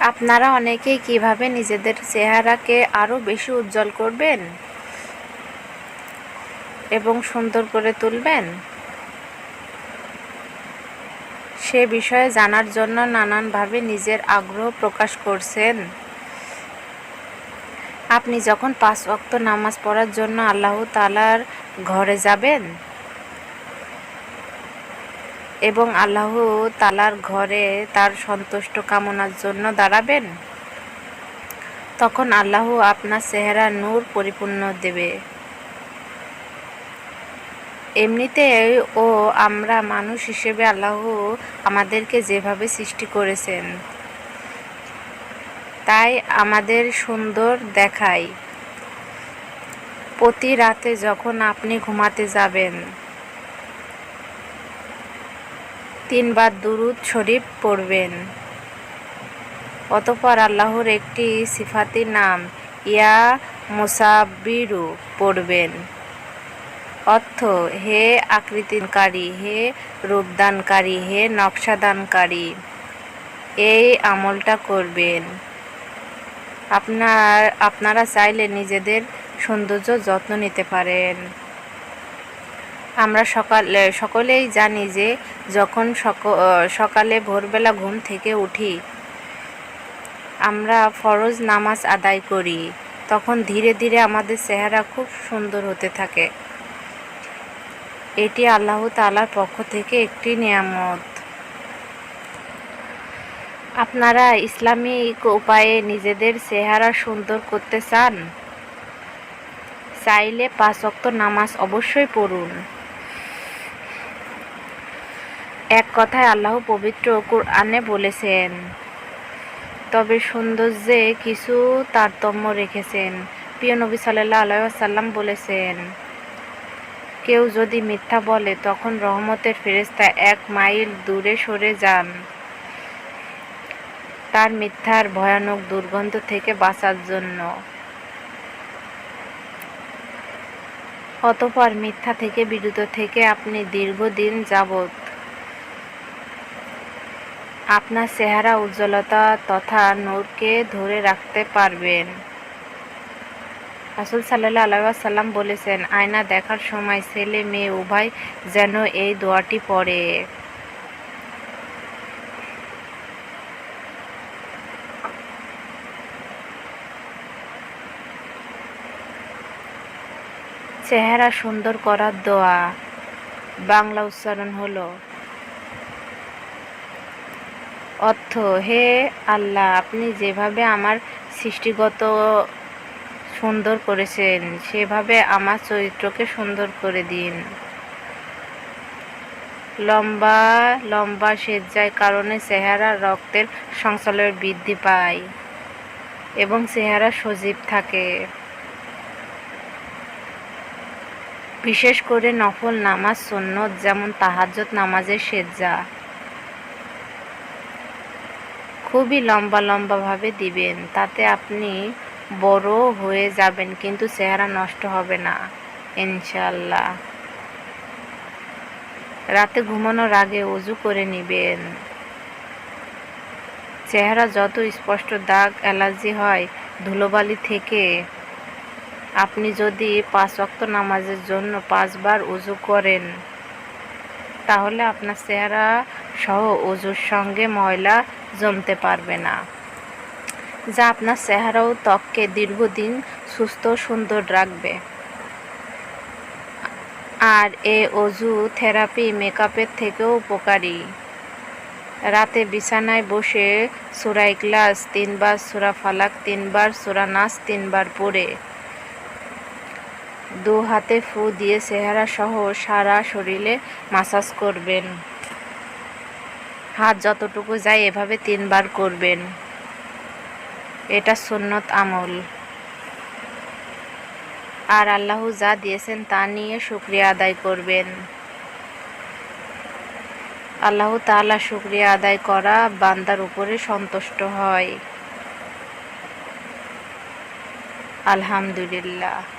আপনারা অনেকেই কীভাবে নিজেদের চেহারাকে আরও বেশি উজ্জ্বল করবেন? এবং সুন্দর করে তুলবেন? সে বিষয়ে জানার জন্য নানানভাবে নিজের আগ্রহ প্রকাশ করছেন। আপনি যখন পাঁচ ওয়াক্ত নামাজ পড়ার জন্য আল্লাহ তালার ঘরে যাবেন এবং আল্লাহ তালার ঘরে তার সন্তুষ্ট কামনার জন্য দাঁড়াবেন। তখন আল্লাহ আপনার চেহারা নূর পরিপূর্ণ দেবে। এমনিতে ও আমরা মানুষ হিসেবে আল্লাহ আমাদেরকে যেভাবে সৃষ্টি করেছেন, তাই আমাদের সুন্দর দেখায়। প্রতি রাতে যখন আপনি ঘুমাতে যাবেন তিনবার দুরুদ শরীফ পড়বেন। অতপর আল্লাহর একটি সিফাতি নাম, ইয়া মুসাবিরু পড়বেন। অর্থ, হে আকৃতিকারী হে রূপদানকারী, হে নকশাদানকারী, এই আমলটা করবেন। আপনার, আপনারা চাইলে নিজেদের সৌন্দর্য যত্ন নিতে পারেন। আমরা সকাল, সকলেই জানি যে যখন সকালে ভোরবেলা ঘুম থেকে উঠি, আমরা ফরজ নামাজ আদায় করি, তখন ধীরে ধীরে আমাদের চেহারা খুব সুন্দর হতে থাকে। এটি আল্লাহ তালার পক্ষ থেকে একটি নিয়ামত। আপনারা ইসলামিক উপায়ে নিজেদের চেহারা সুন্দর করতে চান? চাইলে পাঁচ অক্ত নামাজ অবশ্যই পড়ুন। এক কথায় আল্লাহ পবিত্র কোরআনে বলেছেন, তবে সৌন্দর্যে কিছু তারতম্য রেখেছেন। প্রিয় নবী সাল্লাহ আলাইসাল্লাম বলেছেন, কেউ যদি মিথ্যা বলে, তখন রহমতের ফেরেস্তা এক মাইল দূরে সরে যান। তার মিথ্যার ভয়ানক দুর্গন্ধ থেকে বাঁচার জন্য। অতপর মিথ্যা থেকে বিরত থেকে আপনি দীর্ঘদিন যাবত আপনার চেহারা উজ্জ্বলতা তথা নূরকে ধরে রাখতে পারবেন। রাসুল সাল্লাহ আল্লাহ বলেছেন, আয়না দেখার সময় ছেলে মেয়ে উভয় যেন এই দোয়াটি পড়ে। চেহারা সুন্দর করার দোয়া। বাংলা উচ্চারণ হলো অর্থ, হে আল্লাহ, আপনি যেভাবে আমার সৃষ্টিগত সুন্দর করেছেন, সেভাবে আমার চরিত্রকে সুন্দর করে দিন। লম্বা লম্বা সেজ্জায় কারণে চেহারা রক্তের সংচলের বৃদ্ধি পায় এবং চেহারা সজীব থাকে। বিশেষ করে নফল নামাজ সন্ন্যত যেমন তাহাজত নামাজের সেজ্জা খুবই লম্বা লম্বাভাবে দিবেন, তাতে আপনি বড় হয়ে যাবেন, কিন্তু চেহারা নষ্ট হবে না ইনশাল্লাহ রাতে ঘুমানোর আগে উজু করে নিবেন। চেহারা যত স্পষ্ট দাগ, অ্যালার্জি হয়, ধুলোবালি থেকে আপনি যদি পাঁচ অক্ত নামাজের জন্য পাঁচবার উজু করেন, তাহলে আপনার চেহারা সহ উজুর সঙ্গে ময়লা জমতে পারবে না। যা আপনার চেহারা ও ত্বককে দীর্ঘদিন সুস্থ, সুন্দর রাখবে। আর এ অজু থেরাপি মেকআপের থেকেও উপকারী। রাতে বিছানায় বসে সুরা ইকলাস তিনবার সুরা ফালাক, তিনবার সুরা নাচ, তিনবার পরে দু হাতে ফু দিয়ে চেহারা সহ সারা শরীরে মাসাজ করবেন। হাত যতটুকু যায় এভাবে তিনবার করবেন। এটা সুন্নত আমল। আর আল্লাহ যা দিয়েছেন তা নিয়ে শুক্রিয়া আদায় করবেন। আল্লাহ তাআলা শুক্রিয়া আদায় করা বান্দার উপরে সন্তুষ্ট হয়। আলহামদুলিল্লাহ।